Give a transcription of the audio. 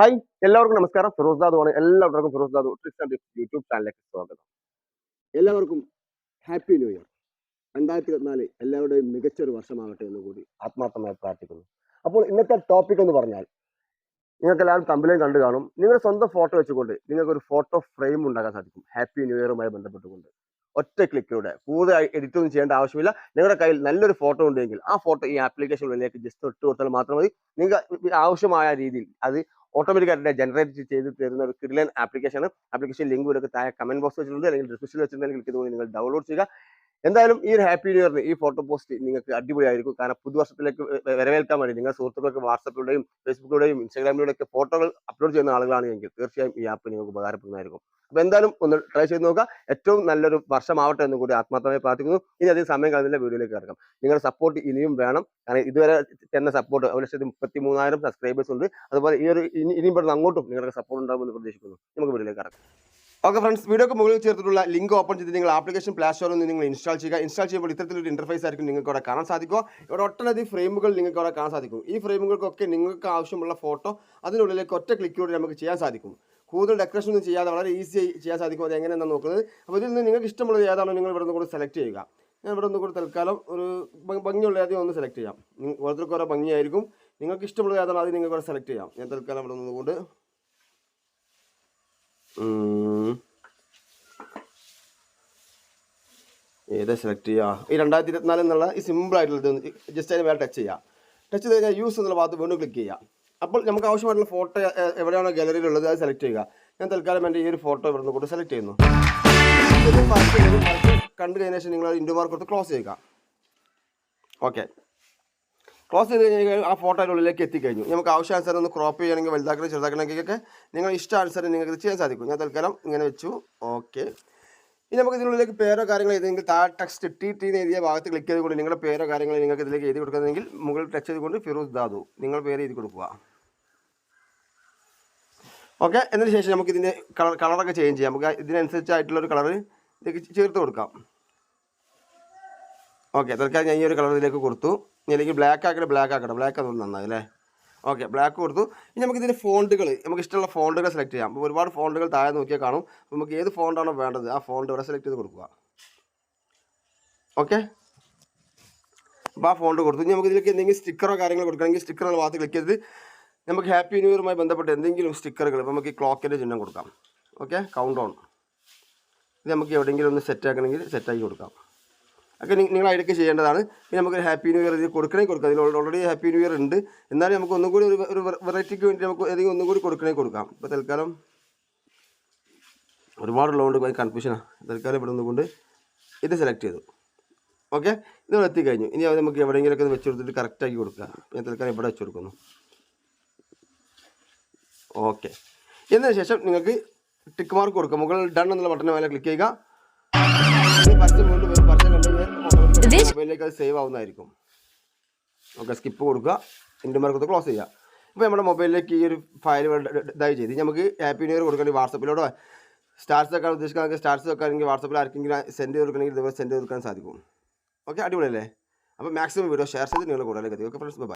Hi എല്ലാവർക്കും നമസ്കാരം. ഫിറോസ് ദാദു ആണ്. എല്ലാവർക്കും Firoz Dadu tricks and tips YouTube ചാനലിലേക്ക് സ്വാഗതം. എല്ലാവർക്കും ഹാപ്പി ന്യൂ ഇയർ രണ്ടായിരത്തി ഇരുപത്തിനാല് എല്ലാവരുടെയും മികച്ച ഒരു വർഷമാകട്ടെ എന്ന് കൂടി ആത്മാർത്ഥമായി പ്രാർത്ഥിക്കുന്നു. അപ്പോൾ ഇന്നത്തെ ടോപ്പിക് എന്ന് പറഞ്ഞാൽ നിങ്ങൾക്ക് എല്ലാവരും തമ്പിലേയും കണ്ടു കാണും. നിങ്ങളുടെ സ്വന്തം ഫോട്ടോ വെച്ചുകൊണ്ട് നിങ്ങൾക്ക് ഒരു ഫോട്ടോ ഫ്രെയിം ഉണ്ടാക്കാൻ സാധിക്കും. ഹാപ്പി ന്യൂ ഇയറുമായി ബന്ധപ്പെട്ടുകൊണ്ട്. ഒറ്റ ക്ലിക്കിലൂടെ കൂടുതൽ എഡിറ്റ് ഒന്നും ചെയ്യേണ്ട ആവശ്യമില്ല. നിങ്ങളുടെ കയ്യിൽ നല്ലൊരു ഫോട്ടോ ഉണ്ടെങ്കിൽ ആ ഫോട്ടോ ഈ ആപ്ലിക്കേഷൻ ആപ്ലിക്കേഷനിലേക്ക് ജസ്റ്റ് ഇട്ട് കൊടുത്താൽ മാത്രം മതി. നിങ്ങൾക്ക് ആവശ്യമായ രീതിയിൽ അത് ഓട്ടോമാറ്റിക് ആയിട്ട് ജനറേറ്റ് ചെയ്ത് തരുന്ന ഒരു കിഡിലൻ ആപ്ലിക്കേഷൻ ആപ്ലിക്കേഷൻ ലിങ്ക് ഇവിടെ താഴെ കമന്റ് ബോക്സ് വെച്ചിട്ടുണ്ട്. അല്ലെങ്കിൽ ഡിസ്ക്രിപ്ഷനിൽ വെച്ചിട്ടുണ്ടെങ്കിൽ ക്ലിക്ക് നിങ്ങൾ ഡൗൺലോഡ് ചെയ്യുക. എന്തായാലും ഈ ഒരു ഹാപ്പി ന്യൂ ഇയറിന് ഈ ഫോട്ടോ പോസ്റ്റ് നിങ്ങൾക്ക് അടിപൊളിയായിരിക്കും. കാരണം പുതുവർഷത്തിലേക്ക് വരവേൽക്കാൻ വേണ്ടി നിങ്ങൾ സുഹൃത്തുക്കൾക്ക് വാട്സപ്പിലൂടെയും ഫേസ്ബുക്കിലൂടെയും ഇൻസ്റ്റാഗ്രാമിലൂടെയും ഒക്കെ ഫോട്ടോകൾ അപ്ലോഡ് ചെയ്യുന്ന ആളുകളാണ് എങ്കിൽ തീർച്ചയായും ഈ ആപ്പ് നിങ്ങൾക്ക് ഉപകാരപ്പെടുന്നതായിരിക്കും അപ്പോൾ എന്തായാലും ഒന്ന് ട്രൈ ചെയ്ത് നോക്കുക. ഏറ്റവും നല്ലൊരു വർഷമാവട്ടെ എന്ന് കൂടി ആത്മാർത്ഥമായി പ്രാർത്ഥിക്കുന്നു. ഇനി അധികം സമയം കളഞ്ഞില്ല വീഡിയോയിലേക്ക് കിടക്കാം. നിങ്ങളുടെ സപ്പോർട്ട് ഇനിയും വേണം. കാരണം ഇതുവരെ തന്ന സപ്പോർട്ട് ഒരു ലക്ഷത്തി മുപ്പത്തി മൂന്നായിരം സബ്സ്ക്രൈബേഴ്സ് ഉണ്ട്. അതുപോലെ ഈ ഒരു ഇനി പെട്ടെന്ന് അങ്ങോട്ടും നിങ്ങളുടെ സപ്പോർട്ട് ഉണ്ടാകുമെന്ന് പ്രതീക്ഷിക്കുന്നു. നമുക്ക് വീഡിയോയിലേക്ക് കിടക്കാം. ഓക്കെ ഫ്രണ്ട്സ് വീഡിയോക്ക് മുകളിൽ ചേർത്തിട്ടുള്ള ലിങ്ക് ഓപ്പൺ ചെയ്ത് നിങ്ങൾ ആപ്ലിക്കേഷൻ പ്ലേ സ്റ്റോറിൽ നിന്ന് നിങ്ങൾ ഇൻസ്റ്റാൾ ചെയ്യുക. ഇൻസ്റ്റാൾ ചെയ്യുമ്പോൾ ഇത്തരത്തിലൊരു ഇന്റർഫേസ് ആയിരിക്കും നിങ്ങൾക്ക് അവിടെ കാണാൻ സാധിക്കുക. ഇവിടെ ഒട്ടനവധി ഫ്രെയിമുകൾ നിങ്ങൾക്ക് അവിടെ കാണാൻ സാധിക്കും. ഈ ഫ്രെയിമുകൾക്കൊക്കെ നിങ്ങൾക്ക് ആവശ്യമുള്ള ഫോട്ടോ അതിനുള്ളിലേക്ക് ഒറ്റ ക്ലിക്കിലൂടെ നമുക്ക് ചെയ്യാൻ സാധിക്കും. കൂടുതൽ ഡെക്കറേഷൻ ഒന്നും ചെയ്യാതെ വളരെ ഈസി ചെയ്യാൻ സാധിക്കും. അത് എങ്ങനെയാണെന്ന് നോക്കുന്നത്. അപ്പോൾ ഇതിൽ നിന്ന് നിങ്ങൾക്ക് ഇഷ്ടമുള്ളത് ഏതാണോ നിങ്ങൾ ഇവിടെ നിന്ന് കൂടി സെലക്ട് ചെയ്യുക. ഞാൻ ഇവിടെ നിന്ന് കൂടെ തൽക്കാലം ഒരു ഭംഗിയുള്ള ഏതെങ്കിലും ഒന്ന് സെലക്ട് ചെയ്യാം. ഓരോരുത്തർക്കും ഓരോ ഭംഗിയായിരിക്കും. നിങ്ങൾക്ക് ഇഷ്ടമുള്ള ഏതാണോ അത് നിങ്ങൾക്ക് ഇവിടെ സെലക്ട് ചെയ്യാം. ഞാൻ തൽക്കാലം ഇവിടെ നിന്നുകൊണ്ട്. ഏതാ സെലക്ട് ചെയ്യുക ഈ രണ്ടായിരത്തി ഇരുപത്തിനാല് എന്നുള്ള ഈ സിമ്പിൾ ആയിട്ടുള്ളത് ജസ്റ്റ് അതിന് വേറെ ടച്ച് ചെയ്യുക ടച്ച് ചെയ്ത് കഴിഞ്ഞാൽ യൂസ് എന്നുള്ള ഭാഗത്ത് വീണ്ടും ക്ലിക്ക് ചെയ്യുക അപ്പോൾ നമുക്ക് ആവശ്യമായിട്ടുള്ള ഫോട്ടോ എവിടെയാണോ ഗാലറിയിലുള്ളത് അത് സെലക്ട് ചെയ്യുക. ഞാൻ തൽക്കാലം എന്റെ ഈ ഒരു ഫോട്ടോ ഇവിടെ നിന്ന് കൂടെ സെലക്ട് ചെയ്യുന്നു കണ്ടു കഴിഞ്ഞ ശേഷം നിങ്ങൾ ഇൻഡോ മാർക്ക് കൊടുത്ത് ക്ലോസ് ചെയ്യുക. ഓക്കെ ക്ലോസ് ചെയ്ത് കഴിഞ്ഞാൽ ആ ഫോട്ടോ ഉള്ളിലേക്ക് എത്തിക്കഴിഞ്ഞു. നമുക്ക് ആവശ്യാനുസരം ഒന്ന് ക്രോപ്പ് ചെയ്യണമെങ്കിൽ വലുതാക്കണം ചെറുതാക്കണമെങ്കിലൊക്കെ നിങ്ങൾ ഇഷ്ടാനുസരണം നിങ്ങൾക്ക് ചെയ്യാൻ സാധിക്കും. ഞാൻ തൽക്കാലം ഇങ്ങനെ വെച്ചു. ഓക്കെ ഇനി നമുക്ക് ഇതിനുള്ളിലേക്ക് പേരോ കാര്യങ്ങൾ ഏതെങ്കിലും താ ടെക്സ്റ്റ് ടി ടി എന്ന് എഴുതിയ ഭാഗത്ത് ക്ലിക്ക് ചെയ്തുകൊണ്ട് നിങ്ങളുടെ പേരോ കാര്യങ്ങൾ നിങ്ങൾക്ക് ഇതിലേക്ക് എഴുതി കൊടുക്കുന്നതെങ്കിൽ മുകളിൽ ടച്ച് ചെയ്തുകൊണ്ട് ഫിറോസ് ദാദു നിങ്ങൾ പേര് എഴുതി കൊടുക്കുക. ഓക്കെ എന്നതിന് ശേഷം നമുക്ക് ഇതിന്റെ കളർ കളറൊക്കെ ചേഞ്ച് ചെയ്യാം. നമുക്ക് ഇതിനനുസരിച്ചായിട്ടുള്ള ഒരു കളർ ഇതിലേക്ക് ചേർത്ത് കൊടുക്കാം. ഓക്കെ തൽക്കാലം ഞാൻ ഈ ഒരു കളർ ഇതിലേക്ക് കൊടുത്തു. അല്ലെങ്കിൽ ബ്ലാക്ക് ആക്കട്ടെ ബ്ലാക്ക് ആക്കട്ടെ. ബ്ലാക്ക് അതൊന്നും നന്നായി അല്ലേ? ഓക്കെ ബ്ലാക്ക് കൊടുത്തു. ഇനി നമുക്ക് ഇതിന്റെ ഫോണ്ടുകൾ നമുക്ക് ഇഷ്ടമുള്ള ഫോണ്ടുകൾ സെലക്ട് ചെയ്യാം. അപ്പോൾ ഒരുപാട് ഫോണ്ടുകൾ താഴെ നോക്കിയാൽ കാണും. നമുക്ക് ഏത് ഫോണ്ടാണോ വേണ്ടത് ആ ഫോണ്ട് ഇവിടെ സെലക്ട് ചെയ്ത് കൊടുക്കുക. ഓക്കെ അപ്പോൾ ആ ഫോണ്ട് കൊടുത്തു. ഇനി നമുക്ക് ഇതിലേക്ക് എന്തെങ്കിലും സ്റ്റിക്കറോ കാര്യങ്ങളോ കൊടുക്കണമെങ്കിൽ സ്റ്റിക്കറുകൾ മാത്രം ക്ലിക്ക് ചെയ്ത് നമുക്ക് ഹാപ്പി ന്യൂ ഇയറുമായി ബന്ധപ്പെട്ട് എന്തെങ്കിലും സ്റ്റിക്കറുകൾ ഇപ്പോൾ നമുക്ക് ക്ലോക്കിന്റെ ചിഹ്നം കൊടുക്കാം. ഓക്കെ കൗണ്ട് ഓൺ ഇത് നമുക്ക് എവിടെയെങ്കിലും ഒന്ന് സെറ്റ് ആക്കണമെങ്കിൽ സെറ്റാക്കി കൊടുക്കാം. ഒക്കെ നിങ്ങൾ അതിലൊക്കെ ചെയ്യേണ്ടതാണ്. പിന്നെ നമുക്ക് ഹാപ്പി ന്യൂ ഇയർ ഇത് കൊടുക്കണമെങ്കിൽ കൊടുക്കാം. അതിൽ ഓൾറെഡി ഹാപ്പി ന്യൂ ഇയർ ഉണ്ട്. എന്നാലും നമുക്ക് ഒന്നും കൂടി ഒരു വെറൈറ്റിക്ക് വേണ്ടി നമുക്ക് ഏതെങ്കിലും ഒന്നും കൂടി കൊടുക്കണമെങ്കിൽ കൊടുക്കാം. ഇപ്പോൾ തൽക്കാലം ഒരുപാടുള്ളതുകൊണ്ട് ഭയങ്കര കൺഫ്യൂഷനാണ് തൽക്കാലം ഇവിടെ നിന്നുകൊണ്ട് ഇത് സെലക്ട് ചെയ്തു. ഓക്കെ ഇത് എത്തിക്കഴിഞ്ഞു. ഇനി അത് നമുക്ക് എവിടെയെങ്കിലുമൊക്കെ ഒന്ന് വെച്ച് കൊടുത്തിട്ട് കറക്റ്റാക്കി കൊടുക്കുക. ഞാൻ തൽക്കാലം ഇവിടെ വെച്ച് കൊടുക്കുന്നു. ഓക്കെ എന്നതിന് ശേഷം നിങ്ങൾക്ക് ടിക്ക് മാർക്ക് കൊടുക്കുക മുകളിൽ ഡൺ എന്നുള്ള ബട്ടൺ മേലെ ക്ലിക്ക് ചെയ്യുക. പരസ്യം മൊബൈലിലേക്ക് അത് സേവ് ആവുന്നതായിരിക്കും. ഓക്കെ സ്കിപ്പ് കൊടുക്കുക. എന്റെ മാർക്ക് ക്ലോസ് ചെയ്യുക. ഇപ്പോൾ നമ്മുടെ മൊബൈലിലേക്ക് ഈ ഒരു ഫയൽ ഇതായി ചെയ്ത്. നമുക്ക് ഹാപ്പി ന്യൂ ഇയർ കൊടുക്കണമെങ്കിൽ വാട്സപ്പിലൂടെ സ്റ്റാർസ് വെക്കാൻ ഉദ്ദേശിക്കുന്ന സ്റ്റാർസ് വെക്കാണെങ്കിൽ വാട്സപ്പിൽ ആർക്കെങ്കിലും സെൻഡ് ചെയ്ത് കൊടുക്കണമെങ്കിൽ ഇതുപോലെ സെൻഡ് ചെയ്ത് കൊടുക്കാൻ സാധിക്കും. ഓക്കെ അടിപൊളിയല്ലേ? അപ്പോൾ മാക്സിമം വീഡിയോ ഷെയർ ചെയ്ത് നിങ്ങൾ കൂടുതലേക്ക് എത്തിക്കും. Okay friends bye